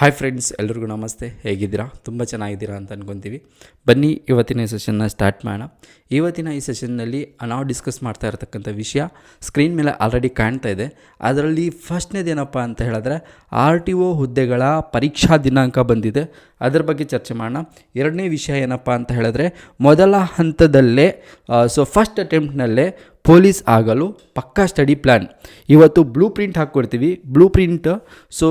Hi friends ಎಲ್ರಿಗೂ ನಮಸ್ತೆ. ಹೇಗಿದ್ದೀರಾ? ತುಂಬ ಚೆನ್ನಾಗಿದ್ದೀರಾ ಅಂತ ಅನ್ಕೊತೀವಿ. ಬನ್ನಿ, ಇವತ್ತಿನ ಈ ಸೆಷನ್ನ ಸ್ಟಾರ್ಟ್ ಮಾಡೋಣ. ಇವತ್ತಿನ ಈ ಸೆಷನ್ನಲ್ಲಿ ನಾವು ಡಿಸ್ಕಸ್ ಮಾಡ್ತಾ ಇರತಕ್ಕಂಥ ವಿಷಯ ಸ್ಕ್ರೀನ್ ಮೇಲೆ ಆಲ್ರೆಡಿ ಕಾಣ್ತಾ ಇದೆ. ಅದರಲ್ಲಿ ಫಸ್ಟ್ನೇದೇನಪ್ಪ ಅಂತ ಹೇಳಿದ್ರೆ ಆರ್ ಟಿ ಒ ಹುದ್ದೆಗಳ ಪರೀಕ್ಷಾ ದಿನಾಂಕ ಬಂದಿದೆ. ಅದರ ಬಗ್ಗೆ ಚರ್ಚೆ ಮಾಡೋಣ. ಎರಡನೇ ವಿಷಯ ಏನಪ್ಪ ಅಂತ ಹೇಳಿದ್ರೆ, ಮೊದಲ ಹಂತದಲ್ಲೇ ಸೊ ಫಸ್ಟ್ ಅಟೆಂಪ್ಟ್ನಲ್ಲೇ ಪೊಲೀಸ್ ಆಗಲು ಪಕ್ಕಾ ಸ್ಟಡಿ ಪ್ಲ್ಯಾನ್ ಇವತ್ತು ಬ್ಲೂ ಪ್ರಿಂಟ್ ಹಾಕ್ಕೊಡ್ತೀವಿ. ಬ್ಲೂ ಪ್ರಿಂಟ್ ಸೊ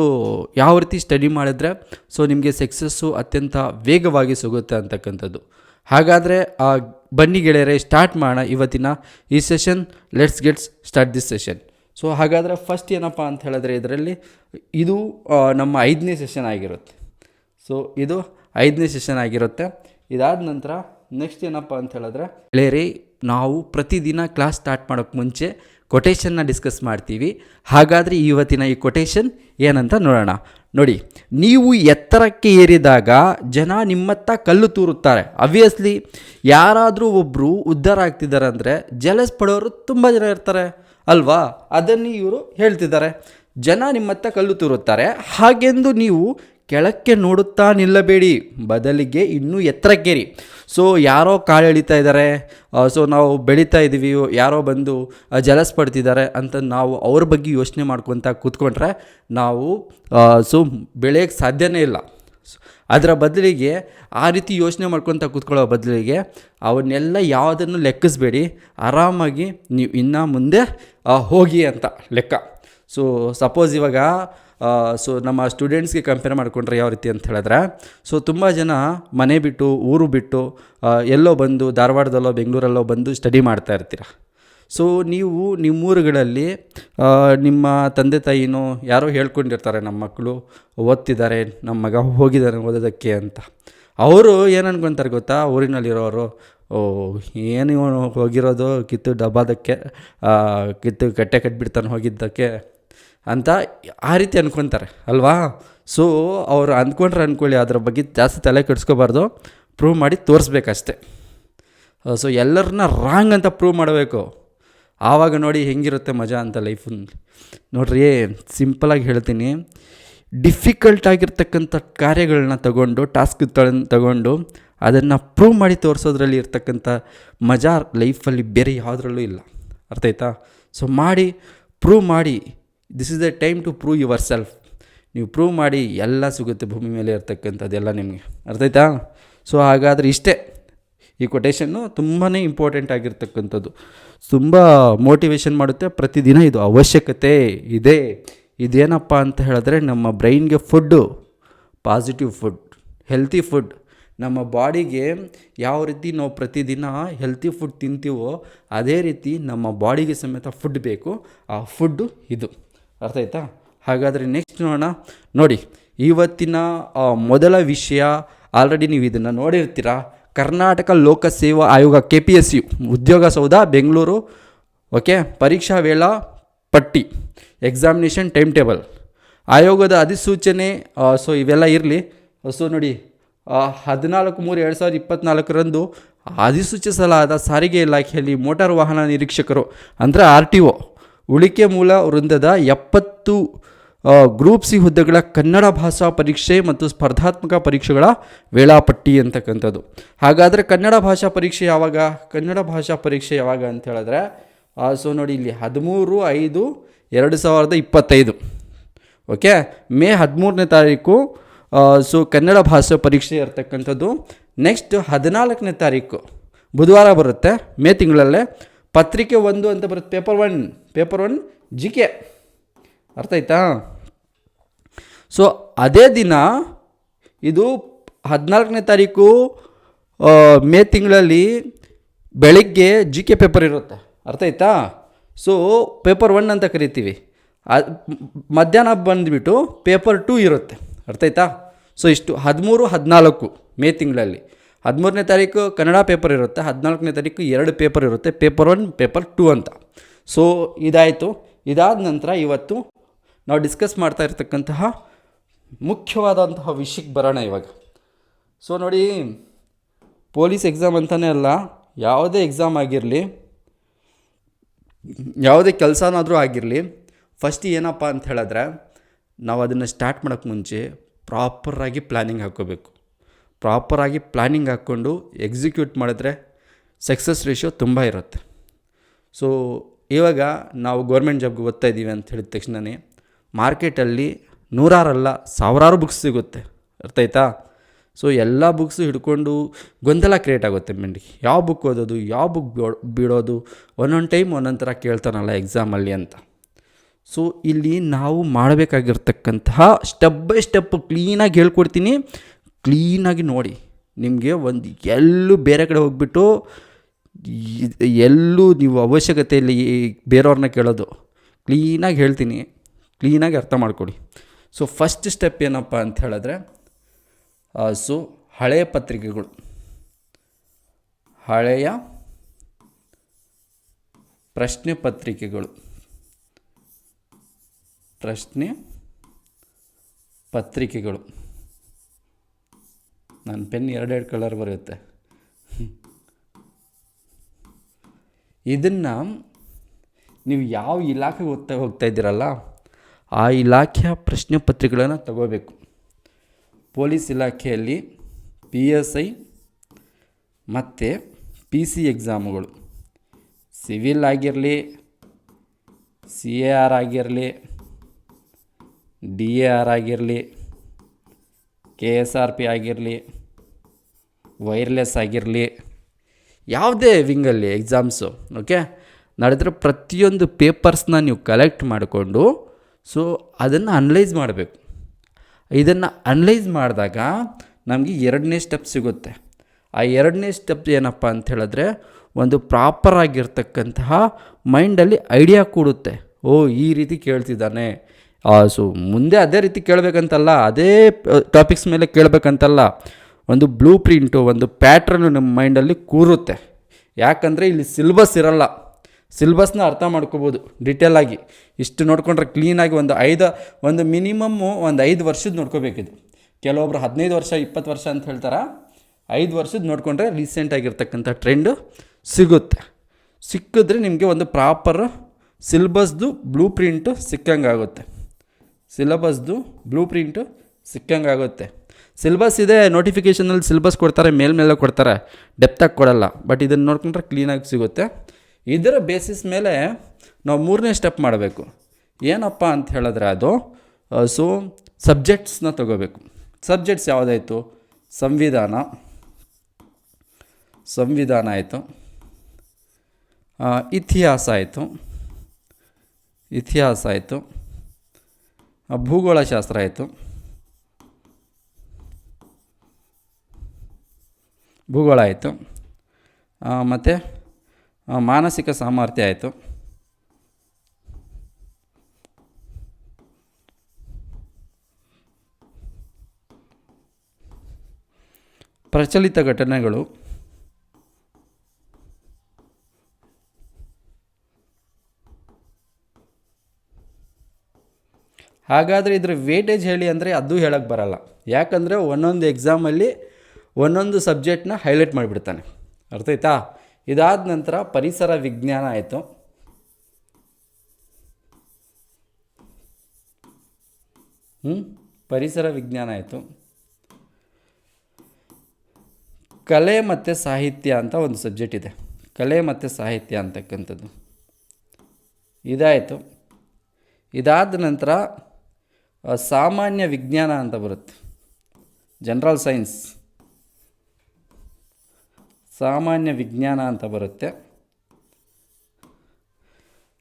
ಯಾವ ರೀತಿ ಸ್ಟಡಿ ಮಾಡಿದ್ರೆ ಸೊ ನಿಮಗೆ ಸಕ್ಸಸ್ಸು ಅತ್ಯಂತ ವೇಗವಾಗಿ ಸಿಗುತ್ತೆ ಅಂತಕ್ಕಂಥದ್ದು. ಹಾಗಾದರೆ, ಆ, ಬನ್ನಿ ಗೆಳೆಯರೆ ಸ್ಟಾರ್ಟ್ ಮಾಡೋಣ ಇವತ್ತಿನ ಈ session let's gets start this session so ಹಾಗಾದರೆ ಫಸ್ಟ್ ಏನಪ್ಪ ಅಂತ ಹೇಳಿದ್ರೆ, ಇದರಲ್ಲಿ ಇದು ನಮ್ಮ ಐದನೇ ಸೆಷನ್ ಆಗಿರುತ್ತೆ. ಸೊ ಇದು ಐದನೇ ಸೆಷನ್ ಆಗಿರುತ್ತೆ. ಇದಾದ ನಂತರ ನೆಕ್ಸ್ಟ್ ಏನಪ್ಪ ಅಂತ ಹೇಳಿದ್ರೆ, ಗೆಳೆಯರೇ ನಾವು ಪ್ರತಿದಿನ ಕ್ಲಾಸ್ ಸ್ಟಾರ್ಟ್ ಮಾಡೋಕ್ಕೆ ಮುಂಚೆ ಕೊಟೇಶನ್ನ ಡಿಸ್ಕಸ್ ಮಾಡ್ತೀವಿ. ಹಾಗಾದರೆ ಇವತ್ತಿನ ಈ ಕೊಟೇಶನ್ ಏನಂತ ನೋಡೋಣ. ನೋಡಿ, ನೀವು ಎತ್ತರಕ್ಕೆ ಏರಿದಾಗ ಜನ ನಿಮ್ಮತ್ತ ಕಲ್ಲು ತೂರುತ್ತಾರೆ. ಅಬ್ವಿಯಸ್ಲಿ ಯಾರಾದರೂ ಒಬ್ಬರು ಉದ್ಧಾರ ಆಗ್ತಿದ್ದಾರೆ ಅಂದರೆ ಜಲಸ್ ಪಡೋರು ತುಂಬ ಜನ ಇರ್ತಾರೆ. ಅಲ್ವಾ? ಅದನ್ನು ಇವರು ಹೇಳ್ತಿದ್ದಾರೆ. ಜನ ನಿಮ್ಮತ್ತ ಕಲ್ಲು ತೂರುತ್ತಾರೆ. ಹಾಗೆಂದು ನೀವು ಕೆಳಕ್ಕೆ ನೋಡುತ್ತಾ ನಿಲ್ಲಬೇಡಿ. ಬದಲಿಗೆ ಇನ್ನೂ ಎತ್ತರಕ್ಕೇರಿ. ಸೊ ಯಾರೋ ಕಾಳು ಎಳಿತಾ ಇದ್ದಾರೆ ಸೊ ನಾವು ಬೆಳೀತಾ ಇದ್ದೀವಿ ಯಾರೋ ಬಂದು ಜಲಸ್ ಪಡ್ತಿದ್ದಾರೆ ಅಂತ ನಾವು ಅವ್ರ ಬಗ್ಗೆ ಯೋಚನೆ ಮಾಡ್ಕೊತ ಕೂತ್ಕೊಂಡ್ರೆ ನಾವು ಸೊ ಬೆಳೆಯೋಕ್ಕೆ ಸಾಧ್ಯನೇ ಇಲ್ಲ. ಅದರ ಬದಲಿಗೆ ಆ ರೀತಿ ಯೋಚನೆ ಮಾಡ್ಕೊತ ಕೂತ್ಕೊಳ್ಳೋ ಬದಲಿಗೆ ಅವನ್ನೆಲ್ಲ ಯಾವುದನ್ನು ಲೆಕ್ಕಿಸ್ಬೇಡಿ. ಆರಾಮಾಗಿ ನೀವು ಇನ್ನು ಮುಂದೆ ಹೋಗಿ ಅಂತ ಲೆಕ್ಕ. ಸೊ ಸಪೋಸ್ ಇವಾಗ ಸೊ ನಮ್ಮ ಸ್ಟೂಡೆಂಟ್ಸ್ಗೆ ಕಂಪೇರ್ ಮಾಡಿಕೊಂಡ್ರೆ ಯಾವ ರೀತಿ ಅಂತ ಹೇಳಿದ್ರೆ ಸೊ ತುಂಬ ಜನ ಮನೆ ಬಿಟ್ಟು, ಊರು ಬಿಟ್ಟು ಎಲ್ಲೋ ಬಂದು, ಧಾರವಾಡದಲ್ಲೋ, ಬೆಂಗಳೂರಲ್ಲೋ ಬಂದು ಸ್ಟಡಿ ಮಾಡ್ತಾ ಇರ್ತೀರ. ಸೊ ನೀವು ನಿಮ್ಮೂರುಗಳಲ್ಲಿ ನಿಮ್ಮ ತಂದೆ ತಾಯಿನೋ ಯಾರೋ ಹೇಳ್ಕೊಂಡಿರ್ತಾರೆ, ನಮ್ಮ ಮಕ್ಕಳು ಓದ್ತಿದ್ದಾರೆ, ನಮ್ಮ ಮಗ ಹೋಗಿದ್ದಾರೆ ಓದೋದಕ್ಕೆ ಅಂತ. ಅವರು ಏನು ಗೊತ್ತಾ? ಊರಿನಲ್ಲಿರೋರು, ಓ, ಏನು ಹೋಗಿರೋದು? ಕಿತ್ತು ಡಬ್ಬಾದಕ್ಕೆ ಕಿತ್ತು ಕಟ್ಟೆ ಕಟ್ಬಿಡ್ತಾನೆ ಹೋಗಿದ್ದಕ್ಕೆ. ಅಂತ ಆ ರೀತಿ ಅಂದ್ಕೊತಾರೆ ಅಲ್ವಾ? ಸೊ ಅವ್ರು ಅಂದ್ಕೊಂಡ್ರೆ ಅಂದ್ಕೊಳ್ಳಿ ಅದ್ರ ಬಗ್ಗೆ ಜಾಸ್ತಿ ತಲೆ ಕೆಡಿಸ್ಕೋಬಾರ್ದು. ಪ್ರೂವ್ ಮಾಡಿ ತೋರಿಸ್ಬೇಕಷ್ಟೆ. ಸೊ ಎಲ್ಲರನ್ನ ರಾಂಗ್ ಅಂತ ಪ್ರೂವ್ ಮಾಡಬೇಕು. ಆವಾಗ ನೋಡಿ ಹೆಂಗಿರುತ್ತೆ ಮಜಾ ಅಂತ ಲೈಫಲ್ಲಿ ನೋಡ್ರಿ ಸಿಂಪಲಾಗಿ ಹೇಳ್ತೀನಿ. ಡಿಫಿಕಲ್ಟ್ ಆಗಿರ್ತಕ್ಕಂಥ ಕಾರ್ಯಗಳನ್ನ ತಗೊಂಡು ಟಾಸ್ಕ್ ತಗೊಂಡು ಅದನ್ನು ಪ್ರೂವ್ ಮಾಡಿ ತೋರಿಸೋದ್ರಲ್ಲಿ ಇರ್ತಕ್ಕಂಥ ಮಜಾ ಲೈಫಲ್ಲಿ ಬೇರೆ ಯಾವುದ್ರಲ್ಲೂ ಇಲ್ಲ. ಅರ್ಥ ಆಯ್ತಾ? ಸೊ ಮಾಡಿ ಪ್ರೂವ್ ಮಾಡಿ this is the time to prove yourself ನೀವು ಪ್ರೂವ್ ಮಾಡಿ ಎಲ್ಲ ಸಿಗುತ್ತೆ ಭೂಮಿ ಮೇಲೆ ಇರ್ತಕ್ಕಂಥದ್ದೆಲ್ಲ ನಿಮಗೆ. ಅರ್ಥ ಆಯ್ತಾ? ಸೊ ಹಾಗಾದರೆ ಇಷ್ಟೇ. ಈ ಕೊಟೇಶನ್ನು ತುಂಬಾ ಇಂಪಾರ್ಟೆಂಟ್ ಆಗಿರ್ತಕ್ಕಂಥದ್ದು. ತುಂಬ ಮೋಟಿವೇಶನ್ ಮಾಡುತ್ತೆ. ಪ್ರತಿದಿನ ಇದು ಅವಶ್ಯಕತೆ ಇದೆ. ಇದೇನಪ್ಪ ಅಂತ ಹೇಳಿದ್ರೆ ನಮ್ಮ ಬ್ರೈನ್ಗೆ food positive food healthy food ನಮ್ಮ ಬಾಡಿಗೆ ಯಾವ ರೀತಿ ನಾವು ಪ್ರತಿದಿನ ಹೆಲ್ತಿ ಫುಡ್ ತಿಂತೀವೋ, ಅದೇ ರೀತಿ ನಮ್ಮ ಬಾಡಿಗೆ ಸಮೇತ ಫುಡ್ ಬೇಕು. ಆ ಫುಡ್ಡು ಇದು. ಅರ್ಥ ಆಯ್ತಾ? ಹಾಗಾದರೆ ನೆಕ್ಸ್ಟ್ ನೋಡೋಣ. ನೋಡಿ, ಇವತ್ತಿನ ಮೊದಲ ವಿಷಯ ಆಲ್ರೆಡಿ ನೀವು ಇದನ್ನು ನೋಡಿರ್ತೀರ. ಕರ್ನಾಟಕ ಲೋಕಸೇವಾ ಆಯೋಗ ಕೆ ಪಿ ಎಸ್ ಯು ಉದ್ಯೋಗ ಸೌಧ, ಬೆಂಗಳೂರು. ಓಕೆ ಪರೀಕ್ಷಾ ವೇಳಾ, ಪಟ್ಟಿ ಎಕ್ಸಾಮಿನೇಷನ್ ಟೈಮ್ ಟೇಬಲ್ ಆಯೋಗದ ಅಧಿಸೂಚನೆ ಸೊ ಇವೆಲ್ಲ ಇರಲಿ. ಸೊ ನೋಡಿ ಹದಿನಾಲ್ಕು ಮೂರು ಎರಡು ಸಾವಿರದ ಇಪ್ಪತ್ತ್ನಾಲ್ಕರಂದು ಅಧಿಸೂಚಿಸಲಾದ ಸಾರಿಗೆ ಇಲಾಖೆಯಲ್ಲಿ ಮೋಟಾರ್ ವಾಹನ ನಿರೀಕ್ಷಕರು, ಅಂದರೆ ಆರ್ ಟಿ ಒ ಉಳಿಕೆ ಮೂಲ ವೃಂದದ ಎಪ್ಪತ್ತು ಗ್ರೂಪ್ ಸಿ ಹುದ್ದೆಗಳ ಕನ್ನಡ ಭಾಷಾ ಪರೀಕ್ಷೆ ಮತ್ತು ಸ್ಪರ್ಧಾತ್ಮಕ ಪರೀಕ್ಷೆಗಳ ವೇಳಾಪಟ್ಟಿ ಅಂತಕ್ಕಂಥದ್ದು. ಹಾಗಾದರೆ ಕನ್ನಡ ಭಾಷಾ ಪರೀಕ್ಷೆ ಯಾವಾಗ? ಕನ್ನಡ ಭಾಷಾ ಪರೀಕ್ಷೆ ಯಾವಾಗ ಅಂತ ಹೇಳಿದ್ರೆ ಸೊ ನೋಡಿ ಇಲ್ಲಿ ಹದಿಮೂರು, ಐದು, ಎರಡು ಸಾವಿರದ ಇಪ್ಪತ್ತೈದು. ಓಕೆ ಮೇ ಹದಿಮೂರನೇ ತಾರೀಕು ಸೊ ಕನ್ನಡ ಭಾಷಾ ಪರೀಕ್ಷೆ ಇರತಕ್ಕಂಥದ್ದು. ನೆಕ್ಸ್ಟ್ ಹದಿನಾಲ್ಕನೇ ತಾರೀಕು, ಬುಧವಾರ ಬರುತ್ತೆ, ಮೇ ತಿಂಗಳಲ್ಲೇ. ಪತ್ರಿಕೆ ಒಂದು ಅಂತ ಬರುತ್ತೆ. Paper one paper one G K ಅರ್ಥ ಆಯ್ತಾ? ಸೊ ಅದೇ ದಿನ ಇದು ಹದಿನಾಲ್ಕನೇ ತಾರೀಕು ಮೇ ತಿಂಗಳಲ್ಲಿ ಬೆಳಿಗ್ಗೆ ಜಿ ಕೆ ಪೇಪರ್ ಇರುತ್ತೆ. ಅರ್ಥ ಆಯ್ತಾ? ಸೊ ಪೇಪರ್ ಒನ್ ಅಂತ ಕರಿತೀವಿ. ಮಧ್ಯಾಹ್ನ ಬಂದುಬಿಟ್ಟು ಪೇಪರ್ ಟೂ ಇರುತ್ತೆ. ಅರ್ಥ ಆಯ್ತಾ? ಸೊ ಇಷ್ಟು ಹದಿಮೂರು, ಹದಿನಾಲ್ಕು ಮೇ ತಿಂಗಳಲ್ಲಿ. ಹದಿಮೂರನೇ ತಾರೀಕು ಕನ್ನಡ ಪೇಪರ್ ಇರುತ್ತೆ, ಹದಿನಾಲ್ಕನೇ ತಾರೀಕು ಎರಡು ಪೇಪರ್ ಇರುತ್ತೆ, ಪೇಪರ್ ಒನ್, ಪೇಪರ್ ಟೂ ಅಂತ. ಸೊ ಇದಾಯಿತು. ಇದಾದ ನಂತರ ಇವತ್ತು ನಾವು ಡಿಸ್ಕಸ್ ಮಾಡ್ತಾ ಇರತಕ್ಕಂತಹ ಮುಖ್ಯವಾದಂತಹ ವಿಷಯಕ್ಕೆ ಬರೋಣ ಇವಾಗ. ಸೊ ನೋಡಿ ಪೊಲೀಸ್ ಎಕ್ಸಾಮ್ ಅಂತಲೇ ಅಲ್ಲ, ಯಾವುದೇ ಎಕ್ಸಾಮ್ ಆಗಿರಲಿ, ಯಾವುದೇ ಕೆಲಸನಾದರೂ ಆಗಿರಲಿ ಫಸ್ಟ್ ಏನಪ್ಪ ಅಂತ ಹೇಳಿದ್ರೆ ನಾವು ಅದನ್ನು ಸ್ಟಾರ್ಟ್ ಮಾಡೋಕ್ಕೆ ಮುಂಚೆ ಪ್ರಾಪರಾಗಿ ಪ್ಲ್ಯಾನಿಂಗ್ ಹಾಕ್ಕೋಬೇಕು ಪ್ರಾಪರಾಗಿ ಪ್ಲ್ಯಾನಿಂಗ್ ಹಾಕ್ಕೊಂಡು ಎಕ್ಸಿಕ್ಯೂಟ್ ಮಾಡಿದ್ರೆ ಸಕ್ಸಸ್ ರೇಷಿಯೋ ತುಂಬ ಇರುತ್ತೆ. ಸೊ ಇವಾಗ ನಾವು ಗೌರ್ಮೆಂಟ್ ಜಾಬ್ಗೆ ಓದ್ತಾ ಇದ್ದೀವಿ ಅಂತ ಹೇಳಿದ ತಕ್ಷಣವೇ ಮಾರ್ಕೆಟಲ್ಲಿ ನೂರಾರಲ್ಲ ಸಾವಿರಾರು ಬುಕ್ಸ್ ಸಿಗುತ್ತೆ. ಅರ್ಥ ಆಯ್ತಾ? ಸೊ ಎಲ್ಲ ಬುಕ್ಸು ಹಿಡ್ಕೊಂಡು ಗೊಂದಲ ಕ್ರಿಯೇಟ್ ಆಗುತ್ತೆ ಮೆಂಡಿಗೆ ಯಾವ ಬುಕ್ ಓದೋದು, ಯಾವ ಬುಕ್ ಬಿಡೋದು ಒಂದೊಂದು ಟೈಮ್ ಒಂದೊಂದು ಥರ ಕೇಳ್ತಾನಲ್ಲ ಎಕ್ಸಾಮಲ್ಲಿ ಅಂತ. ಸೊ ಇಲ್ಲಿ ನಾವು ಮಾಡಬೇಕಾಗಿರ್ತಕ್ಕಂತಹ ಸ್ಟೆಪ್ ಬೈ ಸ್ಟೆಪ್ ಕ್ಲೀನಾಗಿ ಹೇಳ್ಕೊಡ್ತೀನಿ. ಕ್ಲೀನಾಗಿ ನೋಡಿ. ನಿಮಗೆ ಒಂದು ಎಲ್ಲೂ ಬೇರೆ ಕಡೆ ಹೋಗ್ಬಿಟ್ಟು ಎಲ್ಲೂ ನೀವು ಅವಶ್ಯಕತೆಯಲ್ಲಿ ಬೇರೆಯವ್ರನ್ನ ಕೇಳೋದು. ಕ್ಲೀನಾಗಿ ಹೇಳ್ತೀನಿ. ಕ್ಲೀನಾಗಿ ಅರ್ಥ ಮಾಡ್ಕೊಡಿ. ಸೊ ಫಸ್ಟ್ ಸ್ಟೆಪ್ ಏನಪ್ಪ ಅಂತ ಹೇಳಿದ್ರೆ ಸೊ ಹಳೆಯ ಪತ್ರಿಕೆಗಳು. ಹಳೆಯ ಪ್ರಶ್ನೆ ಪತ್ರಿಕೆಗಳು. ಪ್ರಶ್ನೆ ಪತ್ರಿಕೆಗಳು. ನನ್ನ ಪೆನ್ ಎರಡೆರಡು ಕಲರ್ ಬರುತ್ತೆ. ಇದನ್ನು ನೀವು ಯಾವ ಇಲಾಖೆಗೆ ಓದ್ತಾ ಹೋಗ್ತಾ ಇದ್ದೀರಲ್ಲ, ಆ ಇಲಾಖೆಯ ಪ್ರಶ್ನೆ ಪತ್ರಿಕೆಗಳನ್ನು ತಗೋಬೇಕು. ಪೊಲೀಸ್ ಇಲಾಖೆಯಲ್ಲಿ ಪಿ ಎಸ್ ಐ ಮತ್ತು ಪಿ ಸಿ ಎಕ್ಸಾಮುಗಳು. ಸಿವಿಲ್ ಆಗಿರಲಿ, ಸಿ ಎ ಆರ್ ಆಗಿರಲಿ, ಡಿ ಎ ಆರ್ ಆಗಿರಲಿ, ಕೆ ಎಸ್ ಆರ್ ಪಿ ಆಗಿರಲಿ ವೈರ್ಲೆಸ್ ಆಗಿರಲಿ, ಯಾವುದೇ ವಿಂಗಲ್ಲಿ ಎಕ್ಸಾಮ್ಸು ಓಕೆ ನಡೆದ್ರೆ ಪ್ರತಿಯೊಂದು ಪೇಪರ್ಸ್ನ ನೀವು ಕಲೆಕ್ಟ್ ಮಾಡಿಕೊಂಡು ಸೊ ಅದನ್ನು ಅನಲೈಸ್ ಮಾಡಬೇಕು. ಇದನ್ನು ಅನಲೈಸ್ ಮಾಡಿದಾಗ ನಮಗೆ ಎರಡನೇ ಸ್ಟೆಪ್ ಸಿಗುತ್ತೆ. ಆ ಎರಡನೇ ಸ್ಟೆಪ್ ಏನಪ್ಪ ಅಂತ ಹೇಳಿದ್ರೆ, ಒಂದು ಪ್ರಾಪರ್ ಆಗಿರ್ತಕ್ಕಂತಹ ಮೈಂಡಲ್ಲಿ ಐಡಿಯಾ ಕೊಡುತ್ತೆ. ಓ, ಈ ರೀತಿ ಕೇಳ್ತಿದ್ದಾನೆ. ಸೊ ಮುಂದೆ ಅದೇ ರೀತಿ ಕೇಳಬೇಕಂತಲ್ಲ, ಅದೇ ಟಾಪಿಕ್ಸ್ ಮೇಲೆ ಕೇಳಬೇಕಂತಲ್ಲ ಒಂದು ಬ್ಲೂ ಪ್ರಿಂಟು ಒಂದು ಪ್ಯಾಟ್ರನ್ನು ನಮ್ಮ ಮೈಂಡಲ್ಲಿ ಕೂರುತ್ತೆ. ಯಾಕಂದರೆ ಇಲ್ಲಿ ಸಿಲ್ಬಸ್ ಇರಲ್ಲ. ಸಿಲ್ಬಸ್ನ ಅರ್ಥ ಮಾಡ್ಕೋಬೋದು ಡಿಟೇಲಾಗಿ ಇಷ್ಟು ನೋಡ್ಕೊಂಡ್ರೆ ಕ್ಲೀನಾಗಿ ಒಂದು ಐದು, ಒಂದು ಮಿನಿಮಮ್ಮು ಒಂದು ಐದು ವರ್ಷದ ನೋಡ್ಕೋಬೇಕಿದು ಕೆಲವೊಬ್ರು ಹದಿನೈದು ವರ್ಷ ಇಪ್ಪತ್ತು ವರ್ಷ ಅಂತ ಹೇಳ್ತಾರೆ? ಐದು ವರ್ಷದ ನೋಡಿಕೊಂಡ್ರೆ ರೀಸೆಂಟಾಗಿರ್ತಕ್ಕಂಥ ಟ್ರೆಂಡು ಸಿಗುತ್ತೆ. ಸಿಕ್ಕಿದ್ರೆ ನಿಮಗೆ ಒಂದು ಪ್ರಾಪರ್ ಸಿಲ್ಬಸ್ದು ಬ್ಲೂ ಪ್ರಿಂಟು ಸಿಕ್ಕಂಗಾಗುತ್ತೆ. ಸಿಲಬಸ್ದು ಬ್ಲೂ ಪ್ರಿಂಟು ಸಿಕ್ಕಂಗೆ ಆಗುತ್ತೆ ಸಿಲೆಬಸ್ ಇದೆ ನೋಟಿಫಿಕೇಷನಲ್ಲಿ ಸಿಲೆಬಸ್ ಕೊಡ್ತಾರೆ ಮೇಲ್ಮೇಲೆ ಕೊಡ್ತಾರೆ ಡೆಪ್ತಾಗಿ ಕೊಡಲ್ಲ. ಬಟ್ ಇದನ್ನು ನೋಡ್ಕೊಂಡ್ರೆ ಕ್ಲೀನಾಗಿ ಸಿಗುತ್ತೆ. ಇದರ ಬೇಸಿಸ್ ಮೇಲೆ ನಾವು ಮೂರನೇ ಸ್ಟೆಪ್ ಮಾಡಬೇಕು. ಏನಪ್ಪ ಅಂತ ಹೇಳಿದ್ರೆ ಅದು ಸೊ ಸಬ್ಜೆಕ್ಟ್ಸ್ನ ತಗೋಬೇಕು. ಸಬ್ಜೆಕ್ಟ್ಸ್ ಯಾವುದಾಯಿತು? ಸಂವಿಧಾನ. ಸಂವಿಧಾನ ಆಯಿತು. ಇತಿಹಾಸ ಆಯಿತು. ಇತಿಹಾಸ ಆಯಿತು. ಭೂಗೋಳಶಾಸ್ತ್ರ ಆಯಿತು. ಭೂಗೋಳ ಆಯಿತು. ಮತ್ತು ಮಾನಸಿಕ ಸಾಮರ್ಥ್ಯ ಆಯಿತು. ಪ್ರಚಲಿತ ಘಟನೆಗಳು. ಹಾಗಾದರೆ ಇದ್ರ ವೇಟೇಜ್ ಹೇಳಿ ಅಂದರೆ ಅದು ಹೇಳಕ್ಕೆ ಬರಲ್ಲ. ಯಾಕಂದರೆ ಒಂದೊಂದು ಎಕ್ಸಾಮಲ್ಲಿ ಒಂದೊಂದು ಸಬ್ಜೆಕ್ಟ್ನ ಹೈಲೈಟ್ ಮಾಡಿಬಿಡ್ತಾನೆ. ಅರ್ಥ ಆಯ್ತಾ? ಇದಾದ ನಂತರ ಪರಿಸರ ವಿಜ್ಞಾನ ಆಯಿತು. ಹ್ಞೂ ಪರಿಸರ ವಿಜ್ಞಾನ ಆಯಿತು. ಕಲೆ ಮತ್ತು ಸಾಹಿತ್ಯ ಅಂತ ಒಂದು ಸಬ್ಜೆಕ್ಟ್ ಇದೆ. ಕಲೆ ಮತ್ತು ಸಾಹಿತ್ಯ ಅಂತಕ್ಕಂಥದ್ದು. ಇದಾಯಿತು. ಇದಾದ ನಂತರ ಸಾಮಾನ್ಯ ವಿಜ್ಞಾನ ಅಂತ ಬರುತ್ತೆ. ಜನರಲ್ ಸೈನ್ಸ್ ಸಾಮಾನ್ಯ ವಿಜ್ಞಾನ ಅಂತ ಬರುತ್ತೆ.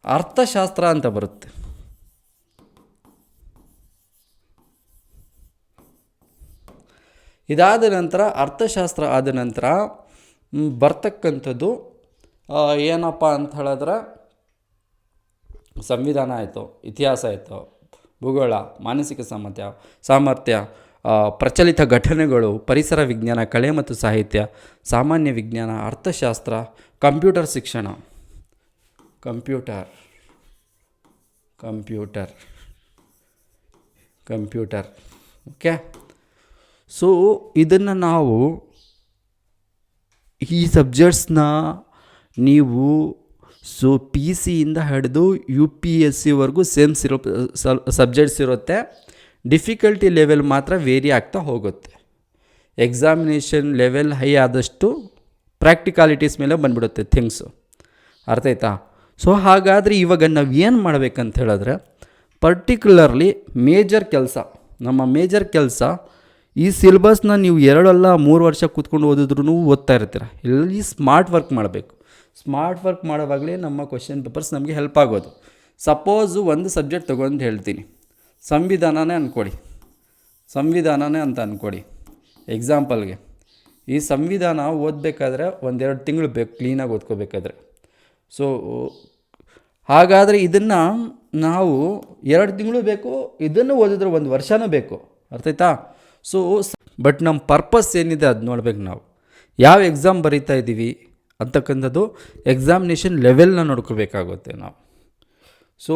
ಅರ್ಥಶಾಸ್ತ್ರ ಅಂತ ಬರುತ್ತೆ. ಇದಾದ ನಂತರ, ಅರ್ಥಶಾಸ್ತ್ರ ಆದ ನಂತರ ಬರ್ತಕ್ಕಂಥದ್ದು ಏನಪ್ಪ ಅಂತ ಹೇಳಿದ್ರೆ, ಸಂವಿಧಾನ ಆಯಿತು, ಇತಿಹಾಸ ಆಯಿತು, ಭೂಗೋಳ, ಮಾನಸಿಕ ಸಾಮರ್ಥ್ಯ ಸಾಮರ್ಥ್ಯ ಪ್ರಚಲಿತ ಘಟನೆಗಳು, ಪರಿಸರ ವಿಜ್ಞಾನ, ಕಲೆ ಮತ್ತು ಸಾಹಿತ್ಯ, ಸಾಮಾನ್ಯ ವಿಜ್ಞಾನ, ಅರ್ಥಶಾಸ್ತ್ರ, ಕಂಪ್ಯೂಟರ್ ಶಿಕ್ಷಣ. Computer. Computer. Computer. Okay? So ಇದನ್ನು ನಾವು ಈ ಸಬ್ಜೆಕ್ಟ್ಸ್ನ ನೀವು ಸೊ ಪಿ ಸಿಯಿಂದ ಹಿಡಿದು ಯು ಪಿ ಎಸ್ ಸಿವರೆಗೂ ಸೇಮ್ಸ್ ಇರೋ ಸಬ್ಜೆಕ್ಟ್ಸ್ ಇರುತ್ತೆ. ಡಿಫಿಕಲ್ಟಿ ಲೆವೆಲ್ ಮಾತ್ರ ವೇರಿ ಆಗ್ತಾ ಹೋಗುತ್ತೆ. ಎಕ್ಸಾಮಿನೇಷನ್ ಲೆವೆಲ್ ಹೈ ಆದಷ್ಟು ಪ್ರಾಕ್ಟಿಕಾಲಿಟೀಸ್ ಮೇಲೆ ಬಂದ್ಬಿಡುತ್ತೆ ಥಿಂಗ್ಸು ಅರ್ಥ ಆಯ್ತಾ? ಸೊ ಹಾಗಾದರೆ ಇವಾಗ ನಾವು ಏನು ಮಾಡಬೇಕಂತ ಹೇಳಿದ್ರೆ ಪರ್ಟಿಕ್ಯುಲರ್ಲಿ ಮೇಜರ್ ಕೆಲಸ, ನಮ್ಮ ಮೇಜರ್ ಕೆಲಸ, ಈ ಸಿಲೆಬಸ್ನ ನೀವು ಎರಡಲ್ಲ ಮೂರು ವರ್ಷ ಕೂತ್ಕೊಂಡು ಓದಿದ್ರೂ ಓದ್ತಾ ಇರ್ತೀರ. ಇಲ್ಲಿ ಸ್ಮಾರ್ಟ್ ವರ್ಕ್ ಮಾಡಬೇಕು. ಸ್ಮಾರ್ಟ್ ವರ್ಕ್ ಮಾಡೋವಾಗಲೇ ನಮ್ಮ ಕ್ವಶನ್ ಪೇಪರ್ಸ್ ನಮಗೆ ಹೆಲ್ಪ್ ಆಗೋದು. ಸಪೋಸು ಒಂದು ಸಬ್ಜೆಕ್ಟ್ ತೊಗೊಂಡು ಹೇಳ್ತೀನಿ. ಸಂವಿಧಾನನೇ ಅಂದ್ಕೊಡಿ ಸಂವಿಧಾನನೇ ಅಂತ ಅಂದ್ಕೊಡಿ ಎಕ್ಸಾಂಪಲ್ಗೆ ಈ ಸಂವಿಧಾನ ಓದಬೇಕಾದ್ರೆ ಒಂದೆರಡು ತಿಂಗಳು ಬೇಕು ಕ್ಲೀನಾಗಿ ಓದ್ಕೋಬೇಕಾದ್ರೆ. ಸೊ ಹಾಗಾದರೆ ಇದನ್ನು ನಾವು ಎರಡು ತಿಂಗಳು ಬೇಕು, ಇದನ್ನು ಓದಿದ್ರೆ ಒಂದು ವರ್ಷನೂ ಬೇಕು. ಅರ್ಥ ಆಯ್ತಾ? ಸೊ ಬಟ್ ನಮ್ಮ ಪರ್ಪಸ್ ಏನಿದೆ ಅದು ನೋಡ್ಬೇಕು ನಾವು. ಯಾವ ಎಕ್ಸಾಮ್ ಬರೀತಾ ಇದ್ದೀವಿ ಅಂತಕ್ಕಂಥದ್ದು ಎಕ್ಸಾಮಿನೇಷನ್ ಲೆವೆಲ್ನ ನೋಡ್ಕೋಬೇಕಾಗುತ್ತೆ ನಾವು. ಸೊ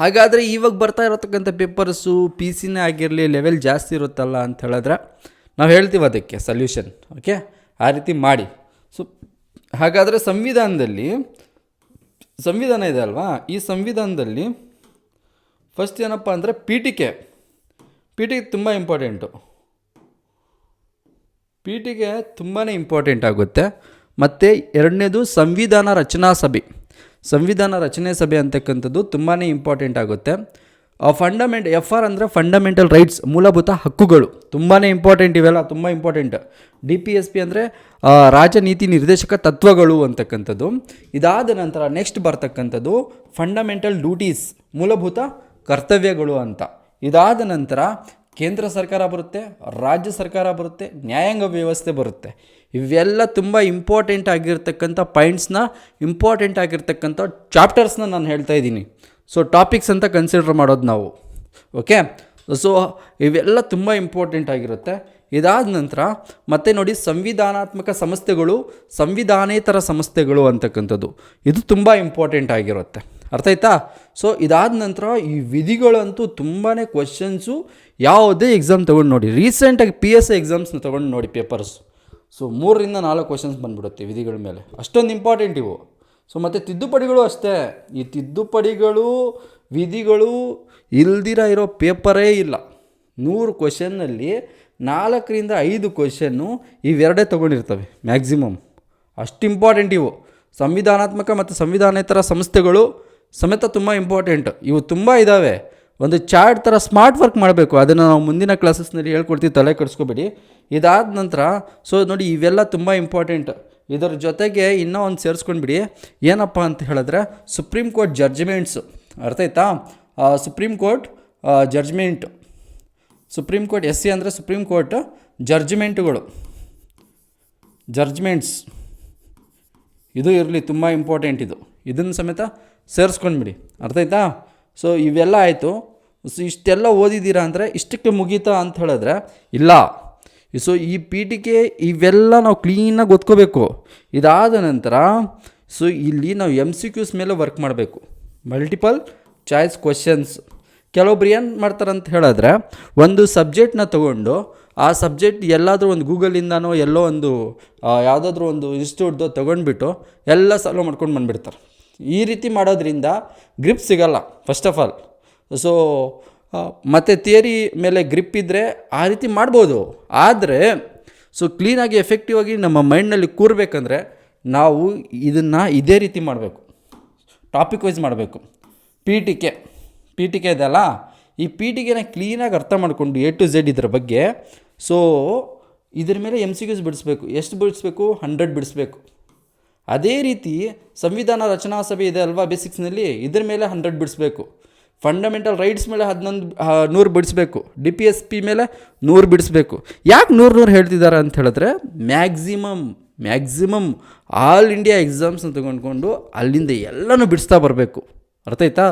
ಹಾಗಾದರೆ ಇವಾಗ ಬರ್ತಾ ಇರತಕ್ಕಂಥ ಪೇಪರ್ಸು ಪಿ ಸಿನೇ ಆಗಿರಲಿ ಲೆವೆಲ್ ಜಾಸ್ತಿ ಇರುತ್ತಲ್ಲ ಅಂತ ಹೇಳಿದ್ರೆ ನಾವು ಹೇಳ್ತೀವಿ ಅದಕ್ಕೆ ಸಲ್ಯೂಷನ್ ಓಕೆ ಆ ರೀತಿ ಮಾಡಿ. ಸೊ ಹಾಗಾದರೆ ಸಂವಿಧಾನದಲ್ಲಿ, ಸಂವಿಧಾನ ಇದೆ ಅಲ್ವಾ? ಈ ಸಂವಿಧಾನದಲ್ಲಿ ಫಸ್ಟ್ ಏನಪ್ಪ ಅಂದರೆ ಪೀಠಿಕೆ ಪೀಠಿಕೆ ತುಂಬ ಇಂಪಾರ್ಟೆಂಟು ಪೀಠಿಗೆ ತುಂಬಾ ಇಂಪಾರ್ಟೆಂಟ್ ಆಗುತ್ತೆ. ಮತ್ತು ಎರಡನೇದು ಸಂವಿಧಾನ ರಚನಾ ಸಭೆ. ಸಂವಿಧಾನ ರಚನೆ ಸಭೆ ಅಂತಕ್ಕಂಥದ್ದು ತುಂಬಾ ಇಂಪಾರ್ಟೆಂಟ್ ಆಗುತ್ತೆ. ಫಂಡಮೆಂಟ್ ಎಫ್ ಆರ್ ಅಂದರೆ ಫಂಡಮೆಂಟಲ್ ರೈಟ್ಸ್ ಮೂಲಭೂತ ಹಕ್ಕುಗಳು. ತುಂಬಾ ಇಂಪಾರ್ಟೆಂಟ್ ಇವೆಲ್ಲ, ತುಂಬ important D P S P ಅಂದರೆ ರಾಜನೀತಿ ನಿರ್ದೇಶಕ ತತ್ವಗಳು ಅಂತಕ್ಕಂಥದ್ದು. ಇದಾದ ನಂತರ ನೆಕ್ಸ್ಟ್ ಬರ್ತಕ್ಕಂಥದ್ದು ಫಂಡಮೆಂಟಲ್ ಡ್ಯೂಟೀಸ್ ಮೂಲಭೂತ ಕರ್ತವ್ಯಗಳು ಅಂತ. ಇದಾದ ನಂತರ ಕೇಂದ್ರ ಸರ್ಕಾರ ಬರುತ್ತೆ, ರಾಜ್ಯ ಸರ್ಕಾರ ಬರುತ್ತೆ, ನ್ಯಾಯಾಂಗ ವ್ಯವಸ್ಥೆ ಬರುತ್ತೆ. ಇವೆಲ್ಲ ತುಂಬ ಇಂಪಾರ್ಟೆಂಟ್ ಆಗಿರ್ತಕ್ಕಂಥ ಪಾಯಿಂಟ್ಸ್ನ ಇಂಪಾರ್ಟೆಂಟ್ ಆಗಿರ್ತಕ್ಕಂಥ ಚಾಪ್ಟರ್ಸ್ನ ನಾನು ಹೇಳ್ತಾ ಇದ್ದೀನಿ. ಸೊ ಟಾಪಿಕ್ಸ್ ಅಂತ ಕನ್ಸಿಡರ್ ಮಾಡೋದು ನಾವು. ಓಕೆ ಸೊ ಇವೆಲ್ಲ ತುಂಬ ಇಂಪಾರ್ಟೆಂಟ್ ಆಗಿರುತ್ತೆ. ಇದಾದ ನಂತರ ಮತ್ತೆ ನೋಡಿ ಸಂವಿಧಾನಾತ್ಮಕ ಸಂಸ್ಥೆಗಳು ಸಂವಿಧಾನೇತರ ಸಂಸ್ಥೆಗಳು ಅಂತಕ್ಕಂಥದ್ದು. ಇದು ತುಂಬ ಇಂಪಾರ್ಟೆಂಟ್ ಆಗಿರುತ್ತೆ. ಅರ್ಥ ಆಯ್ತಾ? ಸೊ ಇದಾದ ನಂತರ ಈ ವಿಧಿಗಳಂತೂ ತುಂಬಾ ಕ್ವಶನ್ಸು ಯಾವುದೇ ಎಕ್ಸಾಮ್ ತೊಗೊಂಡು ನೋಡಿ. ರೀಸೆಂಟಾಗಿ ಪಿ ಎಸ್ ಎ ಎಕ್ಸಾಮ್ಸ್ನ ತೊಗೊಂಡು ನೋಡಿ ಪೇಪರ್ಸ್ ಸೊ ಮೂರರಿಂದ ನಾಲ್ಕು ಕ್ವಶನ್ಸ್ ಬಂದ್ಬಿಡುತ್ತೆ ವಿಧಿಗಳ ಮೇಲೆ. ಅಷ್ಟೊಂದು ಇಂಪಾರ್ಟೆಂಟ್ ಇವು. ಸೊ ಮತ್ತು ತಿದ್ದುಪಡಿಗಳು ಅಷ್ಟೇ. ಈ ತಿದ್ದುಪಡಿಗಳು, ವಿಧಿಗಳು ಇಲ್ದಿರ ಇರೋ ಪೇಪರೇ ಇಲ್ಲ. ನೂರು ಕ್ವಶನ್ನಲ್ಲಿ ನಾಲ್ಕರಿಂದ ಐದು ಕ್ವಶನ್ನು ಇವೆರಡೇ ತೊಗೊಂಡಿರ್ತವೆ ಮ್ಯಾಕ್ಸಿಮಮ್ ಅಷ್ಟು ಇಂಪಾರ್ಟೆಂಟ್ ಇವು. ಸಂವಿಧಾನಾತ್ಮಕ ಮತ್ತು ಸಂವಿಧಾನೇತರ ಸಂಸ್ಥೆಗಳು ಸಮೇತ ತುಂಬ ಇಂಪಾರ್ಟೆಂಟ್ ಇವು ತುಂಬ ಇದ್ದಾವೆ ಒಂದು ಚಾರ್ಟ್ ಥರ ಸ್ಮಾರ್ಟ್ ವರ್ಕ್ ಮಾಡಬೇಕು. ಅದನ್ನು ನಾವು ಮುಂದಿನ ಕ್ಲಾಸಸ್ನಲ್ಲಿ ಹೇಳ್ಕೊಡ್ತೀವಿ, ತಲೆ ಕೆಡಿಸ್ಕೋಬೇಡಿ. ಇದಾದ ನಂತರ, ಸೊ ನೋಡಿ, ಇವೆಲ್ಲ ತುಂಬ ಇಂಪಾರ್ಟೆಂಟ್ ಇದರ ಜೊತೆಗೆ ಇನ್ನೂ ಒಂದು ಸೇರಿಸ್ಕೊಂಡ್ಬಿಡಿ. ಏನಪ್ಪ ಅಂತ ಹೇಳಿದ್ರೆ ಸುಪ್ರೀಂ ಕೋರ್ಟ್ ಜಡ್ಜ್ಮೆಂಟ್ಸು ಅರ್ಥ ಆಯ್ತಾ? Supreme court judgment supreme court S C ಅಂದರೆ ಸುಪ್ರೀಂ ಕೋರ್ಟ್ ಜಡ್ಜ್ಮೆಂಟ್ಗಳು ಜಡ್ಜ್ಮೆಂಟ್ಸ್ ಇದು ಇರಲಿ, ತುಂಬ ಇಂಪಾರ್ಟೆಂಟ್ ಇದು. ಇದನ್ನು ಸಮೇತ ಸೇರಿಸ್ಕೊಂಡ್ಬಿಡಿ. ಅರ್ಥ ಆಯ್ತಾ? ಸೊ ಇವೆಲ್ಲ ಆಯಿತು. ಸೊ ಇಷ್ಟೆಲ್ಲ ಓದಿದ್ದೀರಾ ಅಂದರೆ ಇಷ್ಟಕ್ಕೆ ಮುಗೀತಾ ಅಂತ ಹೇಳಿದ್ರೆ, ಇಲ್ಲ. ಸೊ ಈ ಪಿ ಪೀಠಿಕೆ ಇವೆಲ್ಲ ನಾವು ಕ್ಲೀನಾಗಿ ಓದ್ಕೋಬೇಕು. ಇದಾದ ನಂತರ ಸೊ ಇಲ್ಲಿ ನಾವು ಎಂ ಸಿ ಕ್ಯೂಸ್ ಮೇಲೆ ವರ್ಕ್ ಮಾಡಬೇಕು. ಮಲ್ಟಿಪಲ್ ಚಾಯ್ಸ್ ಕ್ವಶನ್ಸ್ ಕೆಲವೊಬ್ರು ಏನು ಅಂತ ಹೇಳಿದ್ರೆ, ಒಂದು ಸಬ್ಜೆಕ್ಟ್ನ ತೊಗೊಂಡು, ಆ ಸಬ್ಜೆಕ್ಟ್ ಎಲ್ಲಾದರೂ ಒಂದು ಗೂಗಲಿಂದನೋ ಎಲ್ಲೋ ಒಂದು ಯಾವುದಾದ್ರೂ ಒಂದು ಇನ್ಸ್ಟಿಟ್ಯೂಟ್ದು ತೊಗೊಂಡ್ಬಿಟ್ಟು, ಎಲ್ಲ ಸಾಲ್ವ್ ಮಾಡ್ಕೊಂಡು ಬಂದುಬಿಡ್ತಾರೆ. ಈ ರೀತಿ ಮಾಡೋದ್ರಿಂದ ಗ್ರಿಪ್ ಸಿಗಲ್ಲ ಫಸ್ಟ್ ಆಫ್ ಆಲ್ ಸೊ ಮತ್ತು ಥಿಯರಿ ಮೇಲೆ ಗ್ರಿಪ್ ಇದ್ದರೆ ಆ ರೀತಿ ಮಾಡ್ಬೋದು. ಆದರೆ ಸೊ ಕ್ಲೀನಾಗಿ ಎಫೆಕ್ಟಿವ್ ಆಗಿ ನಮ್ಮ ಮೈಂಡ್ನಲ್ಲಿ ಕೂರಬೇಕಂದ್ರೆ ನಾವು ಇದನ್ನು ಇದೇ ರೀತಿ ಮಾಡಬೇಕು. ಟಾಪಿಕ್ ವೈಸ್ ಮಾಡಬೇಕು. ಪೀಠಿಕೆ ಪೀಠಿಕೆ ಇದೆಯಲ್ಲ? ಈ ಪಿ ಟಿಕೆನ ಕ್ಲೀನಾಗಿ ಅರ್ಥ ಮಾಡಿಕೊಂಡು ಎ ಟು ಝೆಡ್ ಇದರ ಬಗ್ಗೆ ಸೊ ಇದ್ರ ಮೇಲೆ ಎಂ ಸಿ ಕ್ಯೂಸ್ ಬಿಡಿಸ್ಬೇಕು. ಎಷ್ಟು ಬಿಡಿಸ್ಬೇಕು? ಹಂಡ್ರೆಡ್ ಬಿಡಿಸ್ಬೇಕು. ಅದೇ ರೀತಿ ಸಂವಿಧಾನ ರಚನಾ ಸಭೆ ಇದೆ ಅಲ್ವಾ ಬೇಸಿಕ್ಸ್ನಲ್ಲಿ? ಇದ್ರ ಮೇಲೆ ಹಂಡ್ರೆಡ್ ಬಿಡಿಸ್ಬೇಕು. ಫಂಡಮೆಂಟಲ್ ರೈಟ್ಸ್ ಮೇಲೆ ಹದಿನೊಂದು ನೂರು ಬಿಡಿಸ್ಬೇಕು. ಡಿ ಪಿ ಎಸ್ ಪಿ ಮೇಲೆ ನೂರು ಬಿಡಿಸ್ಬೇಕು. ಯಾಕೆ ನೂರು ನೂರು ಹೇಳ್ತಿದ್ದಾರೆ ಅಂತ ಹೇಳಿದ್ರೆ ಮ್ಯಾಕ್ಸಿಮಮ್ ಮ್ಯಾಕ್ಸಿಮಮ್ ಆಲ್ ಇಂಡಿಯಾ ಎಕ್ಸಾಮ್ಸ್ನ ತಗೊಂಡ್ಕೊಂಡು ಅಲ್ಲಿಂದ ಎಲ್ಲನೂ ಬಿಡಿಸ್ತಾ ಬರಬೇಕು. ಅರ್ಥ ಆಯ್ತಾ?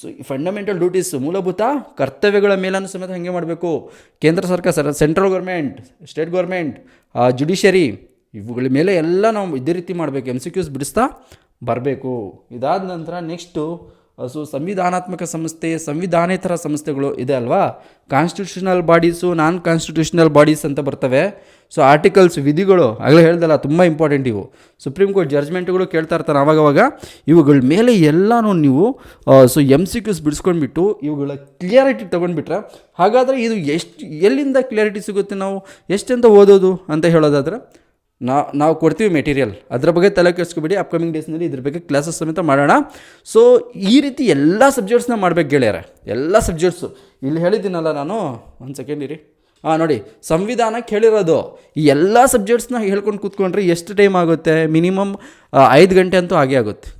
ಸೊ ಈ ಫಂಡಮೆಂಟಲ್ ಡ್ಯೂಟೀಸ್ ಮೂಲಭೂತ ಕರ್ತವ್ಯಗಳ ಮೇಲೂ ಸಮೇತ ಹಾಗೆ ಮಾಡಬೇಕು. ಕೇಂದ್ರ ಸರ್ಕಾರ, sir central government state government judiciary ಇವುಗಳ ಮೇಲೆ ಎಲ್ಲ ನಾವು ಇದೇ ರೀತಿ ಮಾಡಬೇಕು ಎಂ ಸಿ ಕ್ಯೂಸ್ ಬಿಡಿಸ್ತಾ ಬರಬೇಕು. ಇದಾದ ನಂತರ ನೆಕ್ಸ್ಟು ಸೊ ಸಂವಿಧಾನಾತ್ಮಕ ಸಂಸ್ಥೆ, ಸಂವಿಧಾನೇತರ ಸಂಸ್ಥೆಗಳು ಇದೆ ಅಲ್ವಾ? Constitutional bodies non constitutional bodies ಅಂತ ಬರ್ತವೆ. ಸೊ ಆರ್ಟಿಕಲ್ಸ್ ವಿಧಿಗಳು, ಆಗಲೇ ಹೇಳ್ದಲ್ಲ, ತುಂಬ ಇಂಪಾರ್ಟೆಂಟ್ ಇವು. ಸುಪ್ರೀಂ ಕೋರ್ಟ್ ಜಡ್ಜ್ಮೆಂಟ್ಗಳು ಕೇಳ್ತಾ ಇರ್ತಾರೆ ಆವಾಗವಾಗ. ಇವುಗಳ ಮೇಲೆ ಎಲ್ಲನೂ ನೀವು ಸೊ ಎಂ ಸಿ ಕ್ಯೂಸ್ ಬಿಡಿಸ್ಕೊಂಡ್ಬಿಟ್ಟು ಇವುಗಳ ಕ್ಲಿಯರಿಟಿ ತೊಗೊಂಡ್ಬಿಟ್ರೆ, ಹಾಗಾದರೆ ಇದು ಎಷ್ಟು, ಎಲ್ಲಿಂದ ಕ್ಲಿಯರಿಟಿ ಸಿಗುತ್ತೆ ನಾವು? ಎಷ್ಟೆಂತ ಓದೋದು ಅಂತ ಹೇಳೋದಾದ್ರೆ ನಾ, ನಾವು ಕೊಡ್ತೀವಿ ಮೆಟೀರಿಯಲ್ ಅದ್ರ ಬಗ್ಗೆ ತಲೆ ಕೆಡಿಸ್ಕೊಬೇಡಿ. ಅಪ್ಕಮಿಂಗ್ ಡೇಸ್ನಲ್ಲಿ ಇದ್ರ ಬಗ್ಗೆ ಕ್ಲಾಸಸ್ ಸಮೇತ ಮಾಡೋಣ. ಸೊ ಈ ರೀತಿ ಎಲ್ಲ ಸಬ್ಜೆಕ್ಟ್ಸ್ನ ಮಾಡ್ಬೇಕು ಗೆಳೆಯರೆ. ಎಲ್ಲ ಸಬ್ಜೆಕ್ಟ್ಸು ಇಲ್ಲಿ ಹೇಳಿದ್ದೀನಲ್ಲ ನಾನು. ಒಂದು ಸೆಕೆಂಡ್ ಇರಿ. ಹಾಂ ನೋಡಿ ಸಂವಿಧಾನಕ್ಕೆ ಹೇಳಿರೋದು ಈ ಎಲ್ಲ ಸಬ್ಜೆಕ್ಟ್ಸ್ನ ಹೇಳ್ಕೊಂಡು ಕೂತ್ಕೊಂಡ್ರೆ ಎಷ್ಟು ಟೈಮ್ ಆಗುತ್ತೆ? ಮಿನಿಮಮ್ ಐದು ಗಂಟೆ ಅಂತೂ ಆಗೇ ಆಗುತ್ತೆ.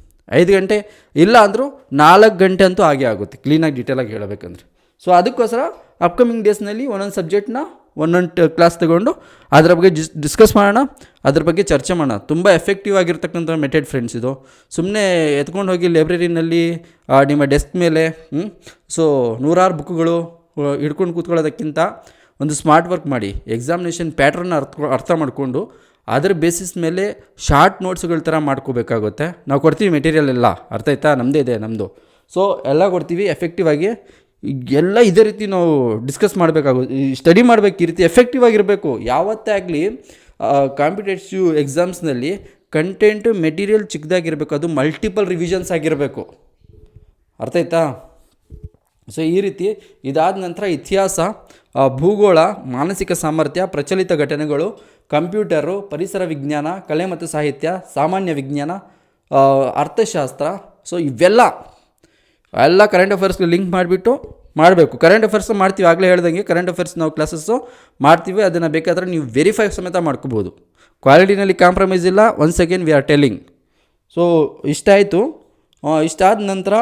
ಐದು ಗಂಟೆ, ಇಲ್ಲ ಅಂದರೂ ನಾಲ್ಕು ಗಂಟೆ ಅಂತೂ ಆಗೇ ಆಗುತ್ತೆ. ಕ್ಲೀನಾಗಿ ಡೀಟೇಲಾಗಿ ಹೇಳಬೇಕಂದ್ರೆ. ಸೊ ಅದಕ್ಕೋಸ್ಕರ ಅಪ್ಕಮಿಂಗ್ ಡೇಸ್ನಲ್ಲಿ ಒಂದೊಂದು ಸಬ್ಜೆಕ್ಟ್ನ ಒಂದೊಂದು ಕ್ಲಾಸ್ ತಗೊಂಡು ಅದರ ಬಗ್ಗೆ ಡಿಸ್ ಡಿಸ್ಕಸ್ ಮಾಡೋಣ, ಅದ್ರ ಬಗ್ಗೆ ಚರ್ಚೆ ಮಾಡೋಣ. ತುಂಬ ಎಫೆಕ್ಟಿವ್ ಆಗಿರ್ತಕ್ಕಂಥ ಮೆಥಡ್ ಫ್ರೆಂಡ್ಸ್ ಇದು. ಸುಮ್ಮನೆ ಎತ್ಕೊಂಡು ಹೋಗಿ ಲೈಬ್ರರಿನಲ್ಲಿ ನಿಮ್ಮ ಡೆಸ್ಕ್ ಮೇಲೆ ಸೊ ನೂರಾರು ಬುಕ್ಗಳು ಹಿಡ್ಕೊಂಡು ಕೂತ್ಕೊಳ್ಳೋದಕ್ಕಿಂತ ಒಂದು ಸ್ಮಾರ್ಟ್ ವರ್ಕ್ ಮಾಡಿ. ಎಕ್ಸಾಮಿನೇಷನ್ ಪ್ಯಾಟ್ರನ್ನ ಅರ್ಥ ಅರ್ಥ ಮಾಡಿಕೊಂಡು ಅದರ ಬೇಸಿಸ್ ಮೇಲೆ ಶಾರ್ಟ್ ನೋಟ್ಸ್ಗಳ ಥರ ಮಾಡ್ಕೋಬೇಕಾಗುತ್ತೆ. ನಾವು ಕೊಡ್ತೀವಿ ಮೆಟೀರಿಯಲ್ ಎಲ್ಲ. ಅರ್ಥ ಆಯ್ತಾ? ನಮ್ಮದೇ ಇದೆ ನಮ್ಮದು ಸೊ ಎಲ್ಲ ಕೊಡ್ತೀವಿ ಎಫೆಕ್ಟಿವ್ ಆಗಿ. ಎಲ್ಲ ಇದೇ ರೀತಿ ನಾವು ಡಿಸ್ಕಸ್ ಮಾಡಬೇಕಾಗುತ್ತೆ ಸ್ಟಡಿ ಮಾಡಬೇಕು, ಈ ರೀತಿ ಎಫೆಕ್ಟಿವ್ ಆಗಿರಬೇಕು. ಯಾವತ್ತೇ ಆಗಲಿ ಕಾಂಪಿಟೇಟಿವ್ ಎಕ್ಸಾಮ್ಸ್ನಲ್ಲಿ ಕಂಟೆಂಟ್ ಮೆಟೀರಿಯಲ್ ಚಿಕ್ಕದಾಗಿರಬೇಕು, ಅದು ಮಲ್ಟಿಪಲ್ ರಿವಿಷನ್ಸ್ ಆಗಿರಬೇಕು. ಅರ್ಥ ಆಯ್ತಾ? ಸೊ ಈ ರೀತಿ ಇದಾದ ನಂತರ ಇತಿಹಾಸ ಭೂಗೋಳ, ಮಾನಸಿಕ ಸಾಮರ್ಥ್ಯ, ಪ್ರಚಲಿತ ಘಟನೆಗಳು, ಕಂಪ್ಯೂಟರು, ಪರಿಸರ ವಿಜ್ಞಾನ, ಕಲೆ ಮತ್ತು ಸಾಹಿತ್ಯ, ಸಾಮಾನ್ಯ ವಿಜ್ಞಾನ ಅರ್ಥಶಾಸ್ತ್ರ ಸೊ ಇವೆಲ್ಲ ಎಲ್ಲ ಕರೆಂಟ್ ಅಫೇರ್ಸ್ಗೆ ಲಿಂಕ್ ಮಾಡಿಬಿಟ್ಟು ಮಾಡಬೇಕು. ಕರೆಂಟ್ ಅಫೇರ್ಸ್ ಮಾಡ್ತೀವಿ. ಆಗಲೇ ಹೇಳ್ದಂಗೆ ಕರೆಂಟ್ ಅಫೇರ್ಸ್ ನಾವು ಕ್ಲಾಸಸ್ಸು ಮಾಡ್ತೀವಿ. ಅದನ್ನು ಬೇಕಾದರೆ ನೀವು ವೆರಿಫೈ ಸಮೇತ ಮಾಡ್ಕೋಬೋದು. ಕ್ವಾಲಿಟಿನಲ್ಲಿ ಕಾಂಪ್ರಮೈಸ್ ಇಲ್ಲ. Once again we are telling so ಇಷ್ಟ ಆಯಿತು. ಇಷ್ಟಾದ ನಂತರ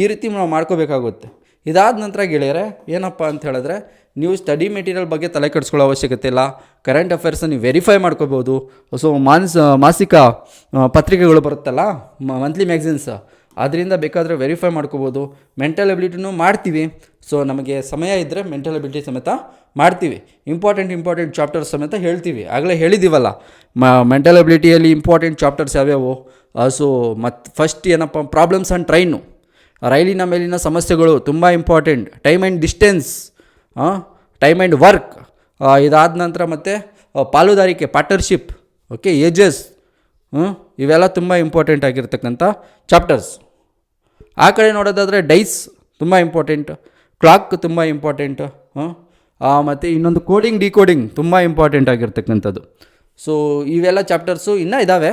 ಈ ರೀತಿ ನಾವು ಮಾಡ್ಕೋಬೇಕಾಗುತ್ತೆ. ಇದಾದ ನಂತರ ಗೆಳೆಯರೆ, ಏನಪ್ಪ ಅಂತ ಹೇಳಿದ್ರೆ, ನೀವು ಸ್ಟಡಿ ಮೆಟೀರಿಯಲ್ ಬಗ್ಗೆ ತಲೆ ಕೆಡಿಸ್ಕೊಳ್ಳೋ ಅವಶ್ಯಕತೆ ಇಲ್ಲ. ಕರೆಂಟ್ ಅಫೇರ್ಸ್ನ ನೀವು ವೆರಿಫೈ ಮಾಡ್ಕೋಬೋದು. ಸೊ ಮಾನ್ಸ್, ಮಾಸಿಕ ಪತ್ರಿಕೆಗಳು ಬರುತ್ತಲ್ಲ ಮಂತ್ಲಿ ಮ್ಯಾಗ್ಝಿನ್ಸ್ ಅದರಿಂದ ಬೇಕಾದರೆ ವೆರಿಫೈ ಮಾಡ್ಕೋಬೋದು. ಮೆಂಟಲ್ ಎಬಿಲಿಟಿನೂ ಮಾಡ್ತೀವಿ. ಸೊ ನಮಗೆ ಸಮಯ ಇದ್ದರೆ ಮೆಂಟಲ್ ಎಬಿಲಿಟಿ ಸಮೇತ ಮಾಡ್ತೀವಿ. ಇಂಪಾರ್ಟೆಂಟ್ ಇಂಪಾರ್ಟೆಂಟ್ ಚಾಪ್ಟರ್ಸ್ ಸಮೇತ ಹೇಳ್ತೀವಿ. ಆಗಲೇ ಹೇಳಿದ್ದೀವಲ್ಲ ಮ ಮೆಂಟಲ್ ಎಬಿಲಿಟಿಯಲ್ಲಿ ಇಂಪಾರ್ಟೆಂಟ್ ಚಾಪ್ಟರ್ಸ್ ಯಾವ್ಯಾವು? ಸೊ ಮತ್ತು ಫಸ್ಟ್ ಏನಪ್ಪ ಪ್ರಾಬ್ಲಮ್ಸ್ ಆನ್ ಟ್ರೈನು ರೈಲಿನ ಮೇಲಿನ ಸಮಸ್ಯೆಗಳು ತುಂಬ important time and distance time and work ಇದಾದ ನಂತರ ಮತ್ತು ಪಾಲುದಾರಿಕೆ ಪಾರ್ಟ್ನರ್ಶಿಪ್ ಓಕೆ ಏಜಸ್ ಇವೆಲ್ಲ ತುಂಬ ಇಂಪಾರ್ಟೆಂಟ್ ಆಗಿರ್ತಕ್ಕಂಥ ಚಾಪ್ಟರ್ಸ್ ಆ ಕಡೆ ನೋಡೋದಾದರೆ ಡೈಸ್ ತುಂಬ ಇಂಪಾರ್ಟೆಂಟ್ ಕ್ಲಾಕ್ ತುಂಬ ಇಂಪಾರ್ಟೆಂಟ್ ಮತ್ತು ಇನ್ನೊಂದು ಕೋಡಿಂಗ್ ಡಿಕೋಡಿಂಗ್ ತುಂಬ ಇಂಪಾರ್ಟೆಂಟ್ ಆಗಿರ್ತಕ್ಕಂಥದ್ದು. ಸೊ ಇವೆಲ್ಲ ಚಾಪ್ಟರ್ಸು ಇನ್ನೂ ಇದ್ದಾವೆ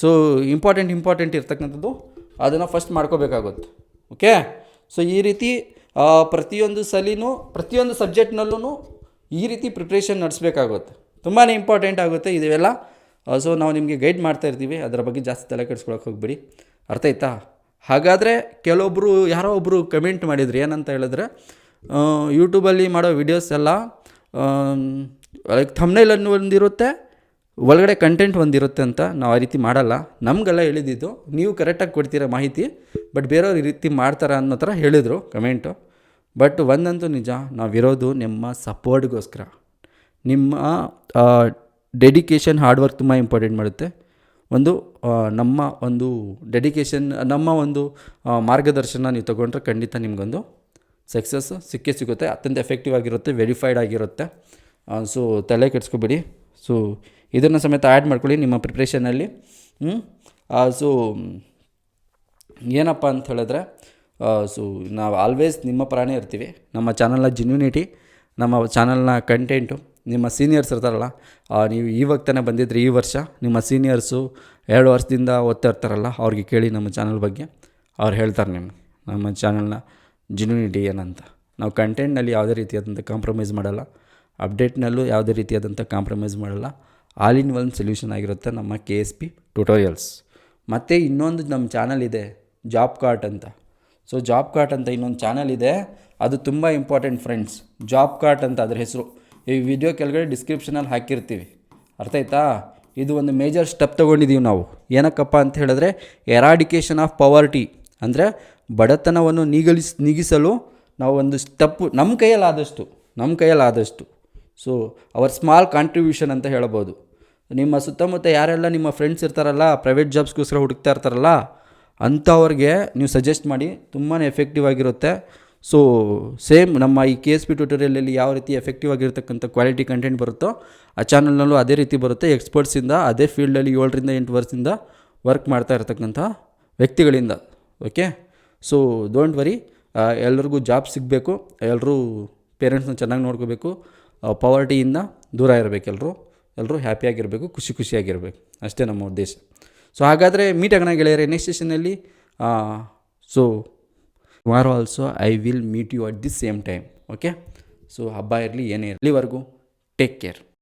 ಸೊ ಇಂಪಾರ್ಟೆಂಟ್ ಇಂಪಾರ್ಟೆಂಟ್ ಇರ್ತಕ್ಕಂಥದ್ದು ಅದನ್ನು ಫಸ್ಟ್ ಮಾಡ್ಕೋಬೇಕಾಗುತ್ತೆ. ಓಕೆ ಸೊ ಈ ರೀತಿ ಪ್ರತಿಯೊಂದು ಸಲಿನೂ, ಪ್ರತಿಯೊಂದು ಸಬ್ಜೆಕ್ಟ್ನಲ್ಲೂ ಈ ರೀತಿ ಪ್ರಿಪ್ರೇಷನ್ ನಡೆಸಬೇಕಾಗುತ್ತೆ. ತುಂಬಾ ಇಂಪಾರ್ಟೆಂಟ್ ಆಗುತ್ತೆ ಇದೆಲ್ಲ ಸೊ ನಾವು ನಿಮಗೆ ಗೈಡ್ ಮಾಡ್ತಾ ಇರ್ತೀವಿ. ಅದರ ಬಗ್ಗೆ ಜಾಸ್ತಿ ತಲೆ ಕೆಡಿಸ್ಕೊಳಕ್ಕೆ ಹೋಗಬೇಡಿ. ಅರ್ಥ ಆಯ್ತಾ? ಹಾಗಾದರೆ ಕೆಲವೊಬ್ಬರು ಯಾರೋ ಒಬ್ಬರು ಕಮೆಂಟ್ ಮಾಡಿದ್ರು. ಏನಂತ ಹೇಳಿದ್ರೆ ಯೂಟ್ಯೂಬಲ್ಲಿ ಮಾಡೋ ವಿಡಿಯೋಸ್ ಎಲ್ಲ ಲೈಕ್ ಥಮ್ನೈಲ್ ಅನ್ನು ಒಂದಿರುತ್ತೆ, ಒಳಗಡೆ ಕಂಟೆಂಟ್ ಒಂದಿರುತ್ತೆ ಅಂತ ನಾವು ಆ ರೀತಿ ಮಾಡಲ್ಲ. ನಮಗೆಲ್ಲ ಹೇಳಿದ್ದು, ನೀವು ಕರೆಕ್ಟಾಗಿ ಕೊಡ್ತೀರ ಮಾಹಿತಿ ಬಟ್ ಬೇರೆಯವ್ರು ಈ ರೀತಿ ಮಾಡ್ತಾರ ಅನ್ನೋ ಥರ ಹೇಳಿದರು ಕಮೆಂಟು ಬಟ್ ಒಂದಂತೂ ನಿಜ, ನಾವಿರೋದು ನಿಮ್ಮ ಸಪೋರ್ಟ್ಗೋಸ್ಕರ ನಿಮ್ಮ ಡೆಡಿಕೇಶನ್ ಹಾರ್ಡ್ ವರ್ಕ್ ತುಂಬ ಇಂಪಾರ್ಟೆಂಟ್ ಮಾಡುತ್ತೆ. ಒಂದು ನಮ್ಮ ಒಂದು ಡೆಡಿಕೇಶನ್ ನಮ್ಮ ಒಂದು ಮಾರ್ಗದರ್ಶನ ನೀವು ತೊಗೊಂಡ್ರೆ ಖಂಡಿತ ನಿಮಗೊಂದು ಸಕ್ಸಸ್ ಸಿಕ್ಕೇ ಸಿಗುತ್ತೆ. ಅತ್ಯಂತ ಎಫೆಕ್ಟಿವ್ ಆಗಿರುತ್ತೆ ವೆರಿಫೈಡ್ ಆಗಿರುತ್ತೆ. ಸೊ ತಲೆ ಕೆಡಿಸ್ಕೊಬೇಡಿ. ಸೊ ಇದನ್ನು ಸಮೇತ ಆ್ಯಡ್ ಮಾಡ್ಕೊಳ್ಳಿ ನಿಮ್ಮ ಪ್ರಿಪ್ರೇಷನಲ್ಲಿ ಸೊ ಏನಪ್ಪ ಅಂತ ಹೇಳಿದ್ರೆ ಸೊ ನಾವು ಆಲ್ವೇಸ್ ನಿಮ್ಮ ಪ್ರಾಣಿ ಇರ್ತೀವಿ. ನಮ್ಮ ಚಾನಲ್ನ ಜಿನ್ಯೂನಿಟಿ ನಮ್ಮ ಚಾನಲ್ನ ಕಂಟೆಂಟು ನಿಮ್ಮ ಸೀನಿಯರ್ಸ್ ಇರ್ತಾರಲ್ಲ ನೀವು ಇವಾಗ ತಾನೇ ಬಂದಿದ್ರಿ ಈ ವರ್ಷ, ನಿಮ್ಮ ಸೀನಿಯರ್ಸು ಎರಡು ವರ್ಷದಿಂದ ಓದ್ತಾ ಇರ್ತಾರಲ್ಲ, ಅವ್ರಿಗೆ ಕೇಳಿ ನಮ್ಮ ಚಾನಲ್ ಬಗ್ಗೆ ಅವ್ರು ಹೇಳ್ತಾರೆ ನಿಮಗೆ. ನಮ್ಮ ಚಾನಲ್ನ ಜಿನ್ಯೂನಿಟಿ ಏನಂತ ನಾವು ಕಂಟೆಂಟ್ನಲ್ಲಿ ಯಾವುದೇ ರೀತಿಯಾದಂಥ ಕಾಂಪ್ರಮೈಸ್ ಮಾಡಲ್ಲ ಅಪ್ಡೇಟ್ನಲ್ಲೂ ಯಾವುದೇ ರೀತಿಯಾದಂಥ ಕಾಂಪ್ರಮೈಸ್ ಮಾಡಲ್ಲ. ಆಲ್ ಇನ್ ಒನ್ ಸೊಲ್ಯೂಷನ್ ಆಗಿರುತ್ತೆ ನಮ್ಮ ಕೆ ಎಸ್ ಪಿ ಟ್ಯುಟೋರಿಯಲ್ಸ್ ಮತ್ತು ಇನ್ನೊಂದು ನಮ್ಮ ಚಾನಲ್ ಇದೆ ಜಾಬ್ ಕಾರ್ಟ್ ಅಂತ. ಸೊ ಜಾಬ್ ಕಾರ್ಟ್ ಅಂತ ಇನ್ನೊಂದು ಚಾನಲ್ ಇದೆ. ಅದು ತುಂಬ ಇಂಪಾರ್ಟೆಂಟ್ ಫ್ರೆಂಡ್ಸ್ ಜಾಬ್ ಕಾರ್ಟ್ ಅಂತ ಅದರ ಹೆಸರು. ಈ ವಿಡಿಯೋ ಕೆಳಗಡೆ ಡಿಸ್ಕ್ರಿಪ್ಷನಲ್ಲಿ ಹಾಕಿರ್ತೀವಿ. ಅರ್ಥ ಆಯ್ತಾ? ಇದು ಒಂದು ಮೇಜರ್ ಸ್ಟೆಪ್ ತೊಗೊಂಡಿದ್ದೀವಿ ನಾವು. ಏನಕ್ಕಪ್ಪ ಅಂತ ಹೇಳಿದ್ರೆ ಎರಾಡಿಕೇಷನ್ ಆಫ್ ಪವರ್ಟಿ ಅಂದರೆ ಬಡತನವನ್ನು ನೀಗಲಿಸ್, ನೀಗಿಸಲು ನಾವು ಒಂದು ಸ್ಟೆಪ್ಪು ನಮ್ಮ ಕೈಯಲ್ಲಾದಷ್ಟು ನಮ್ಮ ಕೈಯಲ್ಲಾದಷ್ಟು. ಸೊ ಅವರ್ ಸ್ಮಾಲ್ ಕಾಂಟ್ರಿಬ್ಯೂಷನ್ ಅಂತ ಹೇಳ್ಬೋದು. ನಿಮ್ಮ ಸುತ್ತಮುತ್ತ ಯಾರೆಲ್ಲ ನಿಮ್ಮ ಫ್ರೆಂಡ್ಸ್ ಇರ್ತಾರಲ್ಲ ಪ್ರೈವೇಟ್ ಜಾಬ್ಸ್ಗೋಸ್ಕರ ಹುಡುಕ್ತಾ ಇರ್ತಾರಲ್ಲ, ಅಂಥವ್ರಿಗೆ ನೀವು ಸಜೆಸ್ಟ್ ಮಾಡಿ ತುಂಬಾ ಎಫೆಕ್ಟಿವ್ ಆಗಿರುತ್ತೆ. ಸೊ ಸೇಮ್ ನಮ್ಮ ಈ ಕೆ ಎಸ್ ಪಿ ಟ್ಯೂಟೋರಿಯಲಲ್ಲಿ ಯಾವ ರೀತಿ ಎಫೆಕ್ಟಿವ್ ಆಗಿರ್ತಕ್ಕಂಥ ಕ್ವಾಲಿಟಿ ಕಂಟೆಂಟ್ ಬರುತ್ತೋ, ಆ ಚಾನಲ್ನಲ್ಲೂ ಅದೇ ರೀತಿ ಬರುತ್ತೆ. ಎಕ್ಸ್ಪರ್ಟ್ಸಿಂದ ಅದೇ ಫೀಲ್ಡಲ್ಲಿ ಏಳರಿಂದ ಎಂಟು ವರ್ಷದಿಂದ ವರ್ಕ್ ಮಾಡ್ತಾ ಇರ್ತಕ್ಕಂಥ ವ್ಯಕ್ತಿಗಳಿಂದ. ಓಕೆ ಸೊ ಡೋಂಟ್ ವರಿ ಎಲ್ರಿಗೂ ಜಾಬ್ ಸಿಗಬೇಕು. ಎಲ್ಲರೂ ಪೇರೆಂಟ್ಸ್ನ ಚೆನ್ನಾಗಿ ನೋಡ್ಕೋಬೇಕು. ಪವರ್ಟಿಯಿಂದ ದೂರ ಇರಬೇಕು ಎಲ್ಲರೂ ಎಲ್ಲರೂ ಹ್ಯಾಪಿಯಾಗಿರಬೇಕು ಖುಷಿ ಖುಷಿಯಾಗಿರಬೇಕು. ಅಷ್ಟೇ ನಮ್ಮ ಉದ್ದೇಶ. ಸೊ ಹಾಗಾದರೆ ಮೀಟ್ ಆಗೋಣ ಗೆಳೆಯರೆ next ಸೆಷನಲ್ಲಿ so tomorrow also I will meet you at the same time okay so ಹಬ್ಬ ಇರಲಿ, ಏನೇ ಇರಲಿವರೆಗೂ ಟೇಕ್ ಕೇರ್